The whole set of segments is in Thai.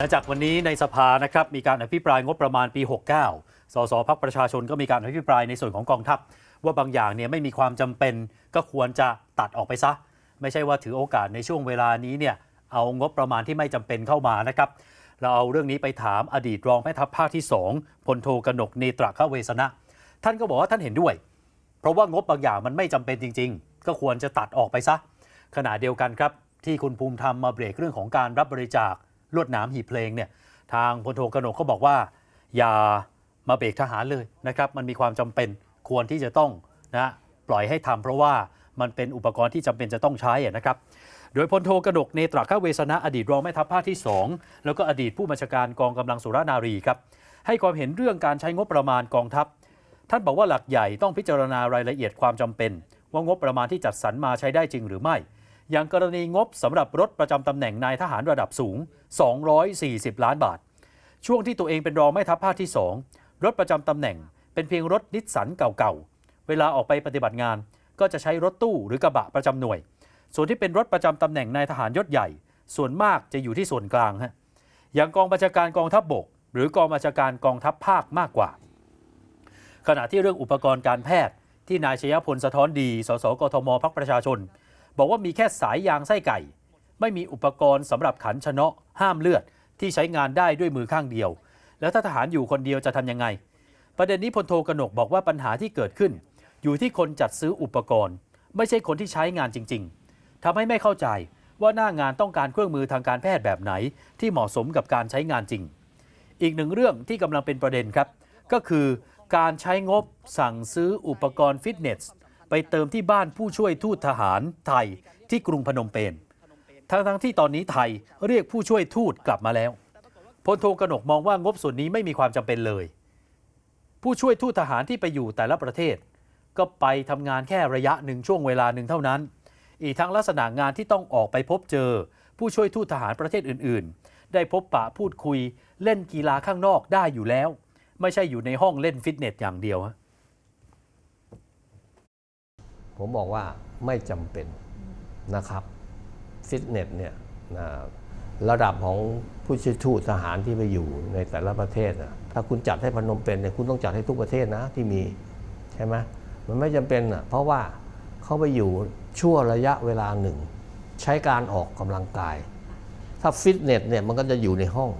และจากวันนี้ในสภานะครับมีการอภิปรายงบประมาณปี 69 สสพักประชาชนก็มีการอภิปรายในส่วนของกองทัพ ว่าบางอย่างเนี่ยไม่มีความจำเป็นก็ควรจะตัดออกไปซะ ไม่ใช่ว่าถือโอกาสในช่วงเวลานี้เนี่ยเอางบประมาณที่ไม่จำเป็นเข้ามานะครับ เราเอาเรื่องนี้ไปถามอดีตรองแม่ทัพภาคที่2พลโทกนกเนตระขเวสนะ ท่านก็บอกว่าท่านเห็นด้วย เพราะว่างบบางอย่างมันไม่จำเป็นจริง ๆ ก็ควรจะตัดออกไปซะขณะเดียวกันครับที่คุณภูมิธรรมมาเบรกเรื่องของการรับบริจาค ลวดหนามหีบเพลงเนี่ยทางพลโทกนกเขาบอกว่า อย่ามาเบรกทหารเลยนะครับมันมีความจำเป็นควรที่จะต้องนะปล่อยให้ทำเพราะว่ามันเป็นอุปกรณ์ที่จำเป็นจะต้องใช้นะครับโดยพลโทกนกเนตระข้าเวสนะอดีตรองแม่ทัพภาคที่ 2 แล้วก็อดีตผู้บัญชาการกองกำลังสุรนารีครับให้ความเห็นเรื่องการใช้งบประมาณกองทัพ ท่านบอกว่าหลักใหญ่ต้องพิจารณารายละเอียดความจำเป็น ว่างบประมาณที่จัดสรรมาใช้ได้จริงหรือไม่ อย่างกรณีงบสำหรับรถประจำตำแหน่งนายทหารระดับสูง 240 ล้านบาท ช่วงที่ตัวเองเป็นรองแม่ทัพภาคที่ 2 รถประจำตำแหน่ง เป็นเพียงรถนิสสันเก่าๆ เวลาออกไปปฏิบัติงาน ก็จะใช้รถตู้หรือกระบะประจำหน่วย ส่วนที่เป็นรถประจำตำแหน่งนายทหารยศใหญ่ ส่วนมากจะอยู่ที่ส่วนกลางฮะอย่างกองบัญชาการกองทัพบบก หรือกองบัญชาการกองทัพภาคมากกว่า ขณะที่เรื่องอุปกรณ์การแพทย์ที่นายชยพลสะท้อนดี สสกทมพักประชาชน บอกว่ามีแค่สายยางไส้ไก่ ไม่มีอุปกรณ์สำหรับขันชนะ ห้ามเลือดที่ใช้งานได้ด้วยมือข้างเดียว แล้วถ้าทหารอยู่คนเดียวจะทำยังไง ประเด็นนี้พลโทกนกบอกว่าปัญหาที่เกิดขึ้น อยู่ที่คนจัดซื้ออุปกรณ์ ไม่ใช่คนที่ใช้งานจริง ๆทำให้ไม่เข้าใจว่าหน้างานต้องการเครื่องมือทางการแพทย์แบบไหน ที่เหมาะสมกับการใช้งานจริง อีกหนึ่งเรื่องที่กำลังเป็นประเด็นครับ ก็คือการใช้งบสั่งซื้ออุปกรณ์ฟิตเนส ไปเติมที่บ้านผู้ช่วยทูตทหารไทยที่กรุงพนมเปญทั้งทั้งที่ตอนนี้ไทยเรียกผู้ช่วยทูตกลับมาแล้วพลโทกนกมองว่างบส่วนนี้ไม่มีความจำเป็นเลย ผู้ช่วยทูตทหารที่ไปอยู่แต่ละประเทศ ก็ไปทำงานแค่ระยะหนึ่งช่วงเวลาหนึ่งเท่านั้น อีกทั้งลักษณะงานที่ต้องออกไปพบเจอ ผู้ช่วยทูตทหารประเทศอื่น ๆ ได้พบปะพูดคุยเล่นกีฬาข้างนอกได้อยู่แล้ว ไม่ใช่อยู่ในห้องเล่นฟิตเนสอย่างเดียวฮะ ผมบอกว่าไม่จำเป็นนะครับฟิตเนสเนี่ยนะระดับของผู้ช่วยทูตทหารที่ไปอยู่ในแต่ละประเทศนะถ้าคุณจัดให้พนมเปญเนี่ยคุณต้องจัดให้ทุกประเทศนะที่มีใช่ไหมมันไม่จำเป็นอะเพราะว่าเขาไปอยู่ชั่วระยะเวลาหนึ่ง ใช้การออกกำลังกาย ถ้าฟิตเนสเนี่ยมันก็จะอยู่ในห้อง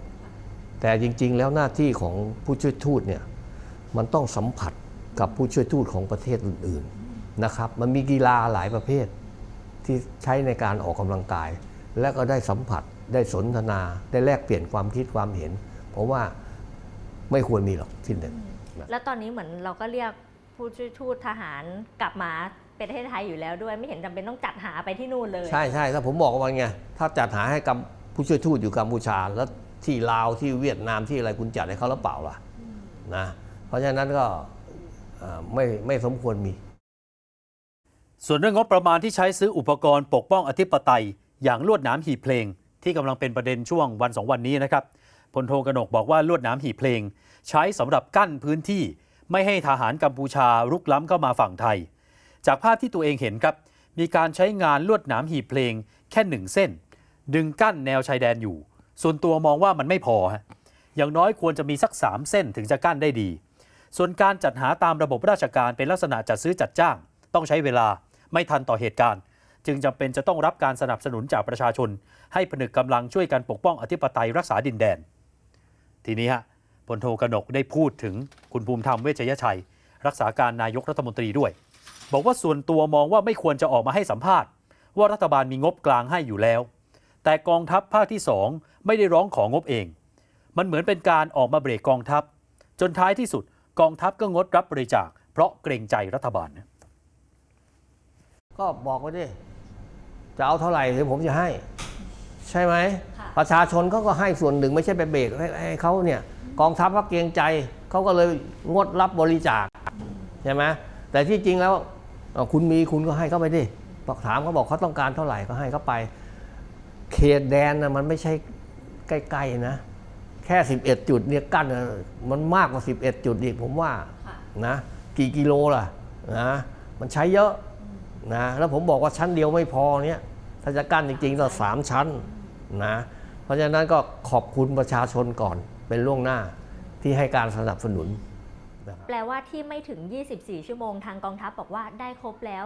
แต่จริง ๆ แล้วหน้าที่ของผู้ช่วยทูตเนี่ยมันต้องสัมผัสกับผู้ช่วยทูตของประเทศอื่นๆ นะครับมันมีกีฬาหลายประเภทที่ใช้ในการออกกำลังกาย และก็ได้สัมผัสได้สนทนาได้แลกเปลี่ยนความคิดความเห็น เพราะว่าไม่ควรมีหรอกฟิตเนสแล้วตอนนี้เหมือนเราก็เรียกผู้ช่วยทูตทหารกลับมาประเทศไทยอยู่แล้วด้วยไม่เห็นจำเป็นต้องจัดหาไปที่นู่นเลย ใช่ใช่ถ้าผมบอกว่าไงถ้าจัดหาให้กับผู้ช่วยทูตอยู่กัมพูชา แล้วที่ลาวที่เวียดนามที่อะไรคุณจัดให้เขาหรือเปล่าล่ะนะเพราะฉะนั้นก็เอ่อไม่ไม่สมควรมี ส่วนเรื่องงบประมาณที่ใช้ซื้ออุปกรณ์ปกป้องอธิปไตย อย่างลวดหนามหีบเพลง ที่กำลังเป็นประเด็นช่วงวันสองวันนี้นะครับพลโทกนกบอกว่าลวดหนามหีบเพลง ใช้สำหรับกั้นพื้นที่ ไม่ให้ทหารกัมพูชารุกล้ำเข้ามาฝั่งไทย จากภาพที่ตัวเองเห็นครับ มีการใช้งานลวดหนามหีบเพลง แค่หนึ่งเส้น ดึงกั้นแนวชายแดนอยู่ ส่วนตัวมองว่ามันไม่พอฮะอย่างน้อยควรจะมีสักสามเส้นถึงจะกั้นได้ดี ส่วนการจัดหาตามระบบราชการเป็นลักษณะจัดซื้อจัดจ้าง ต้องใช้เวลา ไม่ทันต่อเหตุการณ์ จึงจำเป็นจะต้องรับการสนับสนุนจากประชาชน ให้ผนึกกำลังช่วยกันปกป้องอธิปไตยรักษาดินแดน ทีนี้ฮะพลโทกนกได้พูดถึงคุณภูมิธรรมเวชยชัย รักษาการนายกรัฐมนตรีด้วย บอกว่าส่วนตัวมองว่าไม่ควรจะออกมาให้สัมภาษณ์ ว่ารัฐบาลมีงบกลางให้อยู่แล้ว แต่กองทัพภาคที่สองไม่ได้ร้องของงบเอง มันเหมือนเป็นการออกมาเบรกกองทัพ จนท้ายที่สุดกองทัพก็งดรับบริจาค เพราะเกรงใจรัฐบาลนะ ก็บอกไว้ดิจะเอาเท่าไหร่เดี๋ยวผมจะให้ ใช่ไหมค่ะประชาชนเขาก็ให้ส่วนหนึ่งไม่ใช่ไปเบรกให้ให้เขาเนี่ยกองทัพก็เกรงใจเขาก็เลยงดรับบริจาคใช่ไหมแต่ที่จริงแล้วเอ่อคุณมีคุณก็ให้เขาไปดิบอกถามเขาบอกเขาต้องการเท่าไหร่ก็ให้เขาไป เขตแดนนะมันไม่ใช่ใกล้ๆนะ แค่ 11 จุดเนี่ยกั้นน่ะมันมากกว่า 11 จุดอีกผมว่าค่ะนะ กี่กิโลล่ะนะมันใช้เยอะ นะแล้วผมบอกว่าชั้นเดียวไม่พอเนี่ยถ้าจะกั้นจริงๆต้องสามชั้นนะเพราะฉะนั้นก็ขอบคุณประชาชนก่อนเป็นล่วงหน้าที่ให้การสนับสนุนนะครับแปลว่าที่ไม่ถึง 24 ชั่วโมงทางกองทัพบอกว่าได้ครบแล้ว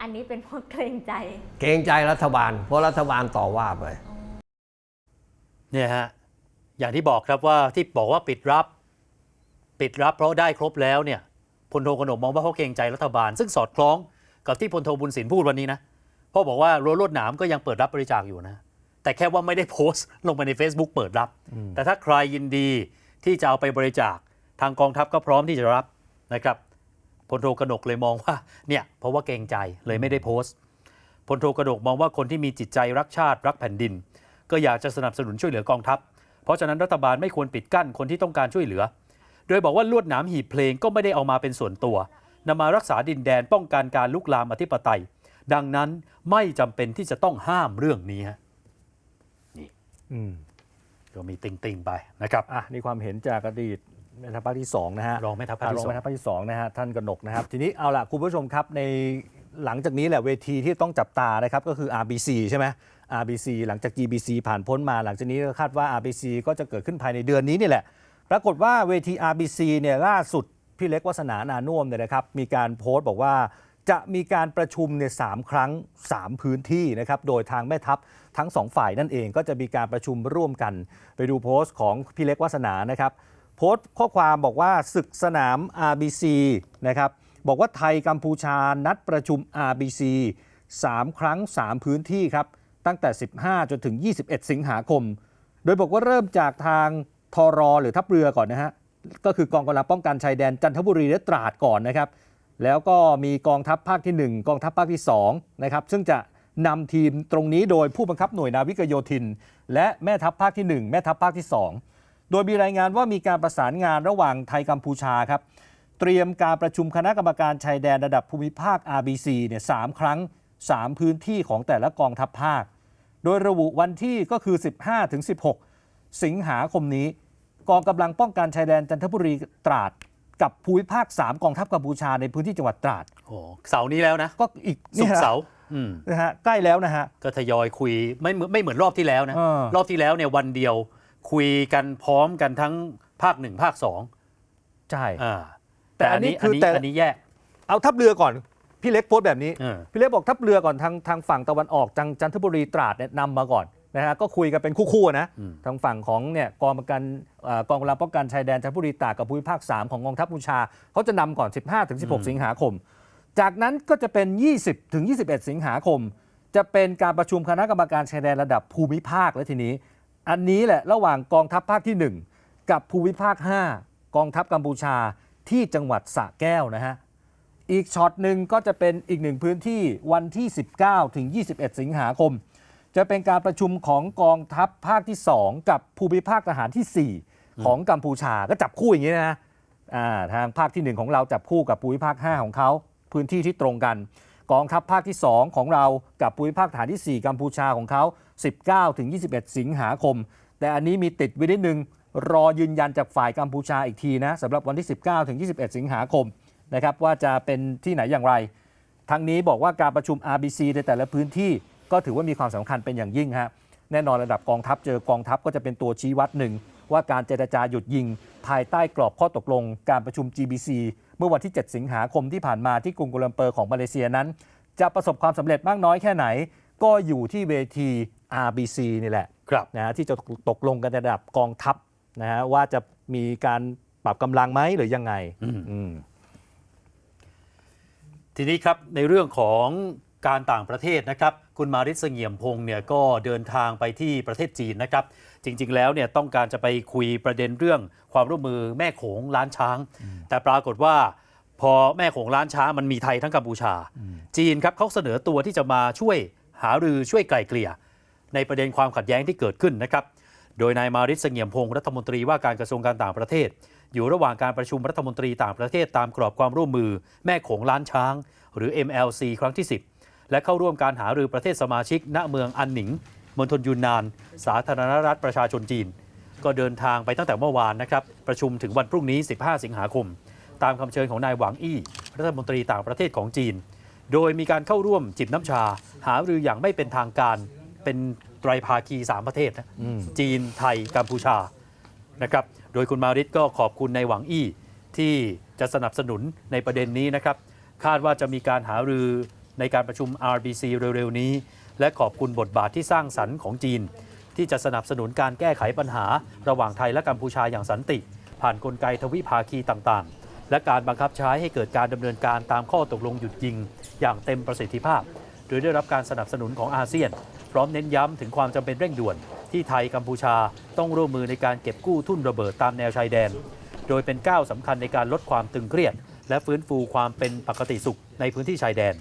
อันนี้เป็นเพราะเกรงใจ เกรงใจรัฐบาล เพราะรัฐบาลต่อว่าไปเนี่ยฮะอย่างที่บอกครับว่าที่บอกว่าปิดรับ ปิดรับเพราะได้ครบแล้วเนี่ยพลโทกนกมองว่าเขาเกรงใจรัฐบาล ซึ่งสอดคล้อง กับที่พลโทบุญสินพูดวันนี้นะเพราะบอกว่ารั้วลวดหนามก็ยังเปิดรับบริจาคอยู่นะ แต่แค่ว่าไม่ได้โพสต์ลงไปใน Facebook เปิดรับ แต่ถ้าใครยินดีที่จะเอาไปบริจาคทางกองทัพก็พร้อมที่จะรับนะครับพลโทกนกเลยมองว่าเนี่ยเพราะว่าเกรงใจเลยไม่ได้โพสต์พลโทกนกมองว่าคนที่มีจิตใจรักชาติรักแผ่นดิน ก็อยากจะสนับสนุนช่วยเหลือกองทัพ เพราะฉะนั้นรัฐบาลไม่ควรปิดกั้นคนที่ต้องการช่วยเหลือ โดยบอกว่าลวดหนามหีบเพลงก็ไม่ได้เอามาเป็นส่วนตัว นำมารักษาดินแดนป้องกันการลุกลามอธิปไตย ดังนั้นไม่จำเป็นที่จะต้องห้ามเรื่องนี้ฮะอืมก็มีติงๆไปนะครับอะนี่ความเห็นจากอดีตแม่ทัพภาคที่2นะฮะรองแม่ทัพภาคที่รองสองแม่ทัพภาคที่2นะฮะท่านกนกนะครับ ทีนี้เอาล่ะคุณผู้ชมครับในหลังจากนี้แหละเวทีที่ต้องจับตานะครับก็คือ RBC ใช่ไหม RBC หลังจาก GBC ผ่านพ้นมาหลังจากนี้ก็คาดว่า RBC ก็จะเกิดขึ้นภายในเดือนนี้นี่แหละ ปรากฏว่าเวที RBC เนี่ยล่าสุด พี่เล็กวัฒนานานุ่มเนี่ยนะครับ มีการโพสต์บอกว่าจะมีการประชุมเนี่ยสามครั้ง 3 พื้นที่นะครับ โดยทางแม่ทัพทั้งสองฝ่ายนั่นเองก็จะมีการประชุมร่วมกัน ไปดูโพสต์ของพี่เล็กวัฒนานะครับ โพสต์ข้อความบอกว่าศึกสนาม RBC นะครับ บอกว่าไทยกัมพูชานัดประชุม RBC 3 ครั้ง 3 พื้นที่ครับ ตั้งแต่ 15 จนถึง 21 สิงหาคม โดยบอกว่าเริ่มจากทางทอรอหรือทัพเรือก่อนนะฮะ ก็คือกองกำลังป้องกันชายแดนจันทบุรีและตราดก่อนนะครับ แล้วก็มีกองทัพภาคที่ 1 กองทัพภาคที่2นะครับซึ่งจะนำทีมตรงนี้โดยผู้บังคับหน่วยนาวิกโยธิน และแม่ทัพภาคที่ 1 แม่ทัพภาคที่ 2 โดยมีรายงานว่ามีการประสานงานระหว่างไทยกัมพูชาครับเตรียมการประชุมคณะกรรมการชายแดนระดับภูมิภาค RBC เนี่ยสามครั้ง 3 พื้นที่ของแต่ละกองทัพภาค โดยระบุวันที่ก็คือ 15ถึง16 สิงหาคมนี้ กองกำลังป้องกันชายแดนจันทบุรีตราดกับภูมิภาค 3 กองทัพกัมพูชาในพื้นที่จังหวัดตราดโอ้เสาร์นี้แล้วนะ ก็อีกสุกนี่ร์ฮะเสาร์อืมนะฮะใกล้แล้วนะฮะ ก็ทยอยคุยไม่เหมือนไม่เหมือนรอบที่แล้วนะเออรอบที่แล้วเนี่ยวันเดียวคุยกันพร้อมกันทั้งภาคหนึ่งภาคสองใช่อ่าแต่อันนี้คืออันนี้แต่อันนี้แยก เอาทัพเรือก่อน พี่เล็กโพสต์แบบนี้เออพี่เล็กบอกทัพเรือก่อนทางทางฝั่งตะวันออกจังจันทบุรีตราดเนี่ยนำมาก่อน นะฮะก็คุยกันเป็นคู่ๆนะอืมทางฝั่งของเนี่ยกองป้องกันเอ่อกองกำลังป้องกันชายแดนจันทบุรีตราดกับภูมิภาค 3 ของกองทัพกัมพูชาเขาจะนำก่อน 15ถึง16 สิงหาคม จากนั้นก็จะเป็น 20ถึง21 สิงหาคม จะเป็นการประชุมคณะกรรมการชายแดนระดับภูมิภาคแล้วทีนี้ อันนี้แหละระหว่างกองทัพภาคที่ 1 กับภูมิภาค 5 กองทัพกัมพูชาที่จังหวัดสระแก้วนะฮะอีกช็อตหนึ่งก็จะเป็นอีกหนึ่งพื้นที่วันที่ 19ถึง21 สิงหาคม จะเป็นการประชุมของกองทัพภาคที่ 2 กับภูมิภาคทหารที่ 4 ของกัมพูชาก็จับคู่อย่างนี้นะอ่าทางภาคทีหนึ่1 ของเราจับคู่กับภูมิภาค 5 ของเขาพื้นที่ที่ตรงกัน กองทัพภาคที่ 2 ของเรากับภูมิภาคฐานที่ 4 กัมพูชาของเขา 19 ถึง 21 สิงหาคม แต่อันนี้มีติดไว้นิดนึงรอยืนยันจากฝ่ายกัมพูชาอีกทีนะสำหรับวันที่ 19 ถึง 21 สิงหาคมนะครับว่าจะเป็นที่ไหนอย่างไร ทั้งนี้บอกว่าการประชุม RBC ในแต่ละพื้นที่ ก็ถือว่ามีความสำคัญเป็นอย่างยิ่งฮะแน่นอนระดับกองทัพเจอกองทัพก็จะเป็นตัวชี้วัดหนึ่งว่าการเจรจาหยุดยิง ภายใต้กรอบข้อตกลง การประชุม GBC เมื่อวันที่ 7 สิงหาคมที่ผ่านมาที่กรุงกัวลาลัมเปอร์ของมาเลเซียนั้น จะประสบความสำเร็จมากน้อยแค่ไหน ก็อยู่ที่เวที RBC นี่แหละครับนะฮะที่จะตกลงกันในระดับกองทัพนะฮะว่าจะมีการปรับกำลังไหมหรือยังไงอืมอืมทีนี้ครับในเรื่องของการต่างประเทศนะครับ คุณมาริศเสงี่ยมพงศ์เนี่ยก็เดินทางไปที่ประเทศจีนนะครับ จริง ๆ แล้วเนี่ยต้องการจะไปคุยประเด็นเรื่องความร่วมมือแม่โขงล้านช้าง แต่ปรากฏว่าพอแม่โขงล้านช้างมันมีไทยทั้งกัมพูชา จีนครับเขาเสนอตัวที่จะมาช่วยหารือช่วยไกล่เกลี่ย ในประเด็นความขัดแย้งที่เกิดขึ้นนะครับ โดยนายมาริศเสงี่ยมพงศ์รัฐมนตรีว่าการกระทรวงการต่างประเทศ อยู่ระหว่างการประชุมรัฐมนตรีต่างประเทศตามกรอบความร่วมมือแม่โขงล้านช้าง หรือ MLC ครั้งที่ 10 และเข้าร่วมการหารือประเทศสมาชิก ณเมืองอันหนิงมณฑลยูนนาน สาธารณรัฐประชาชนจีน ก็เดินทางไปตั้งแต่เมื่อวานนะครับ ประชุมถึงวันพรุ่งนี้ 15 สิงหาคม ตามคำเชิญของนายหวังอี้รัฐมนตรีต่างประเทศของจีน โดยมีการเข้าร่วมจิบน้ำชา หารืออย่างไม่เป็นทางการเป็นไตรภาคี 3 ประเทศนะจีนไทยกัมพูชานะครับโดยคุณมาริตก็ขอบคุณในหวังอี้ที่จะสนับสนุนในประเด็นนี้นะครับ คาดว่าจะมีการหารือ ในการประชุม RBC เร็วๆ นี้ และขอบคุณบทบาทที่สร้างสรรค์ของจีน ที่จะสนับสนุนการแก้ไขปัญหา ระหว่างไทยและกัมพูชาอย่างสันติ ผ่านนกลไกทวิภาคีต่างๆ และการบังคับใช้ให้เกิดการดำเนินการตามข้อตกลงหยุดยิง อย่างเต็มประสิทธิภาพ โดยได้รับการสนับสนุนของอาเซียน พร้อมเน้นย้ำถึงความจำเป็นเร่งด่วน ที่ไทยกัมพูชาต้องร่วมมือในการเก็บกู้ทุ่นระเบิดตามแนวชายแดน โดยเป็นก้าวสำคัญในการลดความตึงเครียด และฟื้นฟูความเป็นปกติสุขในพื้นที่ชายแดน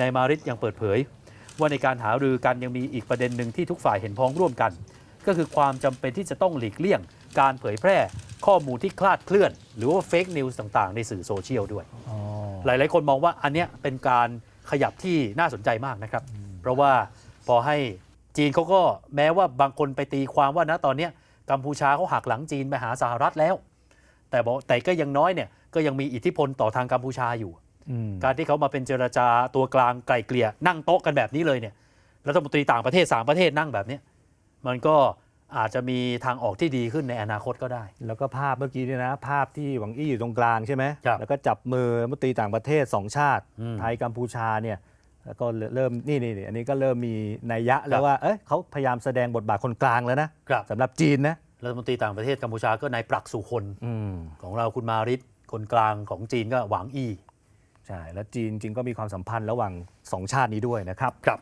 นายมาริตยังเปิดเผย ว่าในการหารือกันยังมีอีกประเด็นหนึ่งที่ทุกฝ่ายเห็นพ้องร่วมกัน ก็คือความจำเป็นที่จะต้องหลีกเลี่ยง การเผยแพร่ข้อมูลที่คลาดเคลื่อน หรือว่าเฟกนิวส์ต่างๆ ในสื่อโซเชียลด้วย หลายๆ คนมองว่าอันเนี้ยเป็นการขยับที่น่าสนใจมากนะครับ เพราะว่าพอให้จีนเขาก็แม้ว่าบางคนไปตีความว่านะตอนเนี้ยกัมพูชาเขาหักหลังจีนไปหาสหรัฐแล้ว แต่บอกแต่ก็ยังน้อยเนี่ย ก็ยังมีอิทธิพลต่อทางกัมพูชาอยู่อืมการที่เขามาเป็นเจรจาตัวกลางไกลเกลี่ยนั่งโต๊ะกันแบบนี้เลยเนี่ยรัฐมนตรีต่างประเทศสามประเทศนั่งแบบเนี้ยมันก็อาจจะมีทางออกที่ดีขึ้นในอนาคตก็ได้ แล้วก็ภาพเมื่อกี้เนี่ยนะ ภาพที่หวังอี้อยู่ตรงกลางใช่ไหมครับแล้วก็จับมือรัฐมนตรีต่างประเทศสองชาติอืมไทยกัมพูชาเนี่ยแล้วก็เริ่มนี่นี่นี่อันนี้ก็เริ่มมีนัยยะแล้ครัวบว่าเอ้ยเขาพยายามแสดงบทบาทคนกลางแล้วนะครับสำหรับจีนนะรัฐมนตรีต่างประเทศกัมพูชาก็นายปรักสุคนอืมของเราคุณมาริต คนกลางของจีนก็หวังอี้ใช่แล้วจีนจริงก็มีความสัมพันธ์ระหว่างสองชาตินี้ด้วยนะครับครับ